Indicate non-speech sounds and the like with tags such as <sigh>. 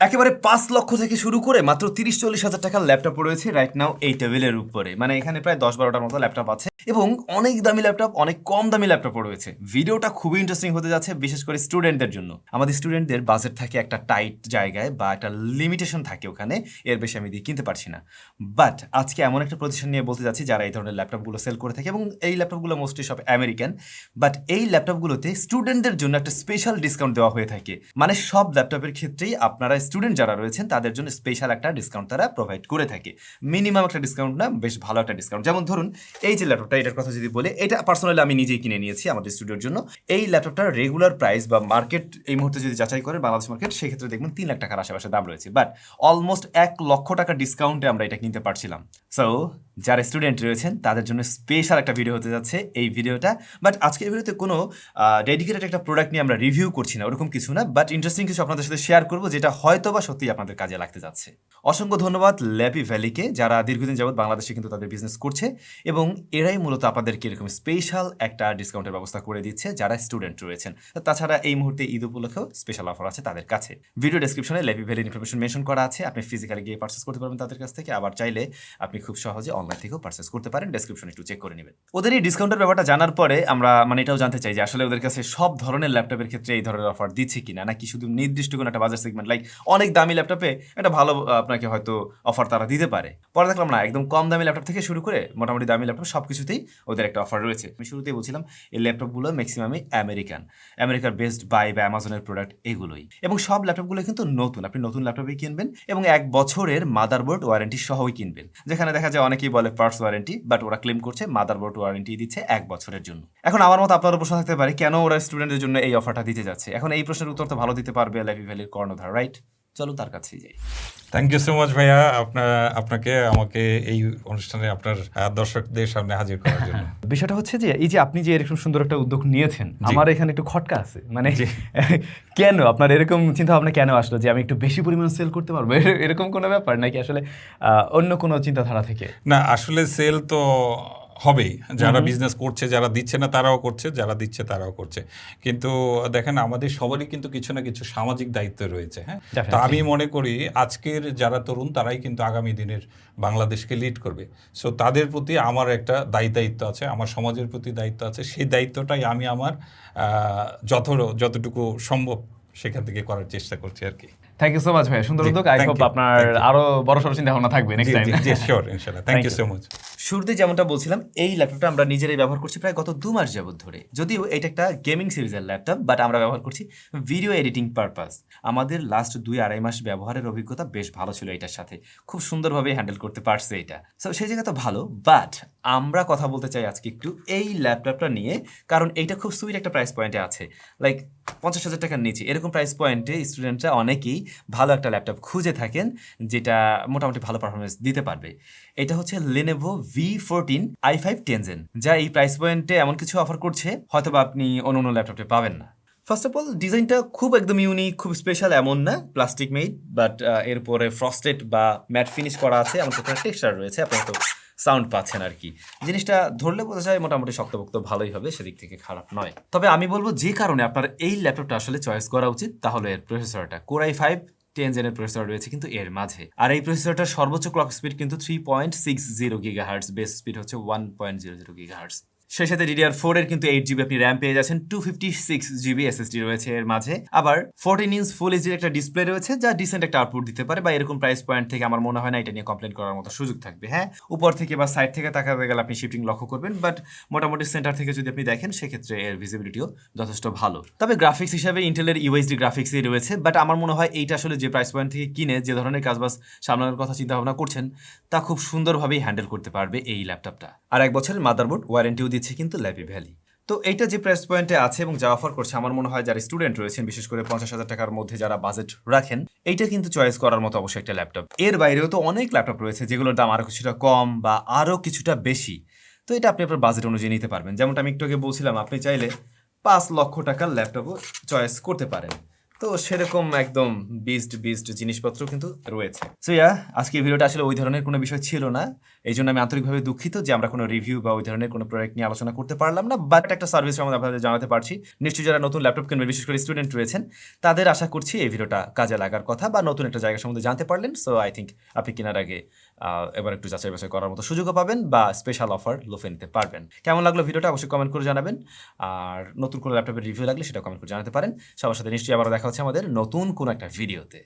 একেবারে পাঁচ লক্ষ থেকে শুরু করে মাত্র তিরিশ চল্লিশ হাজার টাকার ল্যাপটপ রয়েছে রাইট নাও এই টেবিলের উপরে। মানে এখানে প্রায় দশ বারোটার মতো ল্যাপটপ আছে এবং অনেক দামি ল্যাপটপ, অনেক কম দামি ল্যাপটপও রয়েছে। ভিডিওটা খুবই ইন্টারেস্টিং হতে যাচ্ছে, বিশেষ করে স্টুডেন্টদের জন্য। আমাদের স্টুডেন্টদের বাজেট থাকে একটা টাইট জায়গায় বা একটা লিমিটেশন থাকে ওখানে, এর বেশি আমি দিয়ে কিনতে পারছি না। বাট আজকে এমন একটা প্রতিষ্ঠান নিয়ে বলতে যাচ্ছি যারা এই ধরনের ল্যাপটপগুলো সেল করে থাকে এবং এই ল্যাপটপগুলো মোস্টলি সব আমেরিকান বাট এই ল্যাপটপগুলোতে স্টুডেন্টদের জন্য একটা স্পেশাল ডিসকাউন্ট দেওয়া হয়ে থাকে। মানে সব ল্যাপটপের ক্ষেত্রেই আপনারা স্টুডেন্ট যারা রয়েছেন, তাদের জন্য স্পেশাল একটা ডিসকাউন্ট তারা প্রোভাইড করে থাকে। মিনিমাম একটা ডিসকাউন্ট না, বেশ ভালো একটা ডিসকাউন্ট যেমন ধরুন, এই যে ল্যাপটপটা এটার কথা যদি বলে, এটা পার্সোনালি আমি নিজেই কিনে নিয়েছি আমাদের স্টুডিওর জন্য। এই ল্যাপটপটার রেগুলার প্রাইস বা মার্কেট এই মুহূর্তে যদি যাচাই করেন বাংলাদেশ মার্কেট সেক্ষেত্রে দেখবেন তিন লাখ টাকার আশেপাশে দাম রয়েছে। বাট অলমোস্ট এক লক্ষ টাকা ডিসকাউন্টে আমরা এটা কিনতে পারছিলাম। সো যারা স্টুডেন্ট রয়েছেন, তাদের জন্য স্পেশাল একটা ভিডিও হতে যাচ্ছে এই ভিডিওটা বাট আজকের ভিডিওতে কোনো ডেডিকেটেড একটা প্রোডাক্ট নিয়ে আমরা রিভিউ করছি না, ওরকম কিছু না। বাট ইন্টারেস্টিং কিছু আপনাদের সাথে শেয়ার করব, যেটা হয়তো বা সত্যি আপনাদের কাজে লাগতে যাচ্ছে। অসংখ্য ধন্যবাদ ল্যাপি ভ্যালিকে যারা দীর্ঘদিন যাবত বাংলাদেশে কিন্তু তাদের বিজনেস করছে এবং এরাই মূলত আপনাদেরকে এরকম স্পেশাল একটা ডিসকাউন্টের ব্যবস্থা করে দিচ্ছে, যারা স্টুডেন্ট রয়েছেন। তাছাড়া এই মুহূর্তে ঈদ উপলক্ষেও স্পেশাল অফার আছে তাদের কাছে। ভিডিও ডেসক্রিপশনে ল্যাপি ভ্যালির ইনফরমেশন মেনশন করা আছে। আপনি ফিজিক্যালি গিয়ে পার্চেস করতে পারবেন তাদের কাছ থেকে। আবার চাইলে আপনি খুব সহজে অনলাইন থেকেও পার্চেস করতে পারেন ডেসক্রিপশন একটু চেক করে নেবেন। ওদের এই ডিসকাউন্টের ব্যাপারটা জানার পরে আমরা মানে এটাও জানতে চাই যে আসলে ওদের কাছে সব ধরনের ল্যাপটপের ক্ষেত্রে এই ধরনের অফার দিচ্ছে কিনা? নাকি শুধু নির্দিষ্ট কোনো একটা বাজার সেগমেন্ট লাইক অনেক দামি ল্যাপটপে একটা ভালো আপনাকে হয়তো অফার তারা দিতে পারে। পরে দেখলাম না, একদম কম দামি ল্যাপটপ থেকে শুরু করে মোটামুটি দামি ল্যাপটপ সব কিছুতেই ওদের একটা অফার রয়েছে। আমি শুরুতেই বলছিলাম, এই ল্যাপটপগুলো ম্যাক্সিমামই আমেরিকান আমেরিকার বেস্ট বাই বা অ্যামাজনের প্রোডাক্ট এগুলোই। এবং সব ল্যাপটপগুলো কিন্তু নতুন। আপনি নতুন ল্যাপটপই কিনবেন এবং এক বছরের মাদারবোর্ড ওয়ারেন্টি সহই কিনবেন। যেখানে দেখা যায় অনেকেই বলে পার্টস ওয়ারেন্টি, বাট ওরা ক্লেম করছে মাদারবোর্ড ওয়ারেন্টি দিচ্ছে এক বছরের জন্য। এখন আমার মতো আপনার প্রশ্ন থাকতে পারে, কেন ওরা স্টুডেন্টের জন্য এই অফারটা দিতে যাচ্ছে? এখন এই প্রশ্নের উত্তর তো ভালো দিতে পারবে ল্যাপি ভ্যালির কর্ণধার রাইট চলো তার কাছেই যাই। থ্যাংক ইউ সো মাচ ভাইয়া। আপনার আপনাকে আমাকে এই অনুষ্ঠানে আপনার দর্শকদের সামনে হাজির করার জন্য। <laughs> বিষয়টা হচ্ছে যে এই যে আপনি যে এরকম সুন্দর একটা উদ্যোগ নিয়েছেন আমার এখানে একটু খটকা আছে। মানে। <laughs> কেন? আপনার এরকম চিন্তা ভাবনা কেন আসলো যে আমি একটু বেশি পরিমাণ সেল করতে পারব? এরকম কোনো ব্যাপার নাকি আসলে আহ, অন্য কোনো চিন্তাধারা থেকে? না আসলে সেল তো হবেই। যারা বিজনেস করছে যারা দিচ্ছে না তারাও করছে যারা দিচ্ছে তারাও করছে। কিন্তু দেখেন আমাদের সবারই কিন্তু কিছু না কিছু সামাজিক দায়িত্ব রয়েছে হ্যাঁ? তো আমি মনে করি আজকের যারা তরুণ তারাই কিন্তু আগামী দিনের বাংলাদেশকে লিড করবে। সো তাদের প্রতি আমার একটা দায়ী দায়িত্ব আছে আমার সমাজের প্রতি দায়িত্ব আছে। সেই দায়িত্বটাই আমি আমার আহ, যত যতটুকু সম্ভব সেখান থেকে করার চেষ্টা করছি আর কি। থ্যাংক ইউ সো মাচ ভাই সুন্দর উদ্যোগ। আই হোপ আপনার আরও বড় সড় চিন্তা ভাবনা থাকবে নেক্সট টাইম জি শিওর ইনশাআল্লাহ থ্যাংক ইউ সো মাচ শুরুতে যেমনটা বলছিলাম, এই ল্যাপটপটা আমরা নিজেরাই ব্যবহার করছি প্রায় গত দু মাস যাবত ধরে। যদিও এটা একটা গেমিং সিরিজের ল্যাপটপ বাট আমরা ব্যবহার করছি ভিডিও এডিটিং পারপাস আমাদের লাস্ট দুই আড়াই মাস ব্যবহারের অভিজ্ঞতা বেশ ভালো ছিল এটার সাথে। খুব সুন্দরভাবে হ্যান্ডেল করতে পারছে এটা। সো সেই জায়গা তো ভালো বাট আমরা কথা বলতে চাই আজকে একটু এই ল্যাপটপটা নিয়ে, কারণ এইটা খুব সুইট একটা প্রাইস পয়েন্টে আছে। লাইক পঞ্চাশ হাজার টাকার নিচে। এরকম প্রাইস পয়েন্টে স্টুডেন্টরা অনেকেই ভালো একটা ল্যাপটপ খুঁজে থাকেন, যেটা মোটামুটি ভালো পারফরমেন্স দিতে পারবে। এটা হচ্ছে Lenovo V fourteen I five ten gen যা এই প্রাইস পয়েন্টে এমন কিছু অফার করছে হয়তো আপনি অন্য অন্য ল্যাপটপে পাবেন না। ফার্স্ট অফ অল ডিজাইনটা খুব একদম ইউনিক খুব স্পেশাল এমন না প্লাস্টিক মেড বাট এরপরে ফ্রস্টেড বা ম্যাট ফিনিশ করা আছে, এমন একটা টেক্সচার রয়েছে আপনার তো সাউন্ড পাচ্ছেন আর কি। জিনিসটা ধরলে বোঝা যায় মোটামুটি শক্তপোক্ত ভালোই হবে, সেদিক থেকে খারাপ নয়। তবে আমি বলব যে কারণে আপনার এই ল্যাপটপটা আসলে চয়েস করা উচিত, তাহলে এর প্রসেসরটা কোরাই ফাইভ টেন জেনের প্রসেসর রয়েছে কিন্তু এর মাঝে। আর এই প্রসেসরটার সর্বোচ্চ ক্লক স্পিড কিন্তু three point six zero gigahertz base speed হচ্ছে one point zero zero gigahertz সেই সাথে ডিডিআর ফোর এর কিন্তু এইট জিবি আপনি র্যাম পেয়ে যাচ্ছেন two fifty six GB SSD রয়েছে এর মাঝে। আবার ফোরটিন ইঞ্চ ফুল এইচডির একটা ডিসপ্লে রয়েছে, যা ডিসেন্ট একটা আউটপুট দিতে পারে বা এরকম প্রাইস পয়েন্ট থেকে আমার মনে হয় না এটা নিয়ে কমপ্লেন করার মতো সুযোগ থাকবে হ্যাঁ? উপর থেকে বা সাইড থেকে তাকাতে গেলে আপনি শিফটিং লক্ষ্য করবেন বাট মোটামুটি সেন্টার থেকে যদি আপনি দেখেন, সেক্ষেত্রে এর ভিজিবিলিটিও যথেষ্ট ভালো। তবে গ্রাফিক্স হিসাবে ইন্টেলের ইউএসডি গ্রাফিক্সই রয়েছে বাট আমার মনে হয় এইটা আসলে যে প্রাইস পয়েন্ট থেকে কিনে যে ধরনের কাজবাজ সামলানোর কথা চিন্তা ভাবনা করছেন, তা খুব সুন্দরভাবেই হ্যান্ডেল করতে পারবে এই ল্যাপটপটা আর এক বছরের মাদারবোর্ড ওয়ারেন্টিও দিচ্ছে কিন্তু ল্যাপি ভ্যালি। তো এইটা যে প্রাইস পয়েন্টে আছে এবং যা অফার করছে, আমার মনে হয় যারা স্টুডেন্ট রয়েছেন, বিশেষ করে পঞ্চাশ হাজার টাকার মধ্যে যারা বাজেট রাখেন, এইটা কিন্তু চয়েস করার মতো অবশ্যই একটা ল্যাপটপ এর বাইরেও তো অনেক ল্যাপটপ রয়েছে যেগুলোর দাম আরও কিছুটা কম বা আরও কিছুটা বেশি। তো এটা আপনি আপনার বাজেট অনুযায়ী নিতে পারবেন। যেমনটা আমি একটু আগে বলছিলাম, আপনি চাইলে পাঁচ লক্ষ টাকার ল্যাপটপও চয়েস করতে পারেন। তো সেরকম একদম বিস্ট বিস্ট জিনিসপত্র কিন্তু রয়েছে। সো ইয়া আজকে ভিডিওটা আসলে ওই ধরনের কোনো বিষয় ছিল না। এই জন্য আমি আন্তরিকভাবে দুঃখিত যে আমরা কোনো রিভিউ বা ওই ধরনের কোনো প্রোডাক্ট নিয়ে আলোচনা করতে পারলাম না বাট একটা সার্ভিস আমাদের আপনাদের জানাতে পারছি। নিশ্চয়ই যারা নতুন ল্যাপটপ কিনবে বিশেষ করে স্টুডেন্ট রয়েছেন, তাদের আশা করছি এই ভিডিওটা কাজে লাগার কথা বা নতুন একটা জায়গা সম্বন্ধে জানতে পারলেন। সো আই থিঙ্ক আপনি কেনার আগে এবার একটু যাচাই বাছাই করার মতো সুযোগও পাবেন বা স্পেশাল অফার লোফে নিতে পারবেন। কেমন লাগল ভিডিওটা? অবশ্যই কমেন্ট করে জানাবেন। আর নতুন কোনো ল্যাপটপের রিভিউ লাগলে সেটা কমেন্ট করে জানাতে পারেন। সবার সাথে নিশ্চয়ই আবার দেখা হচ্ছে আমাদের নতুন কোনো একটা ভিডিওতে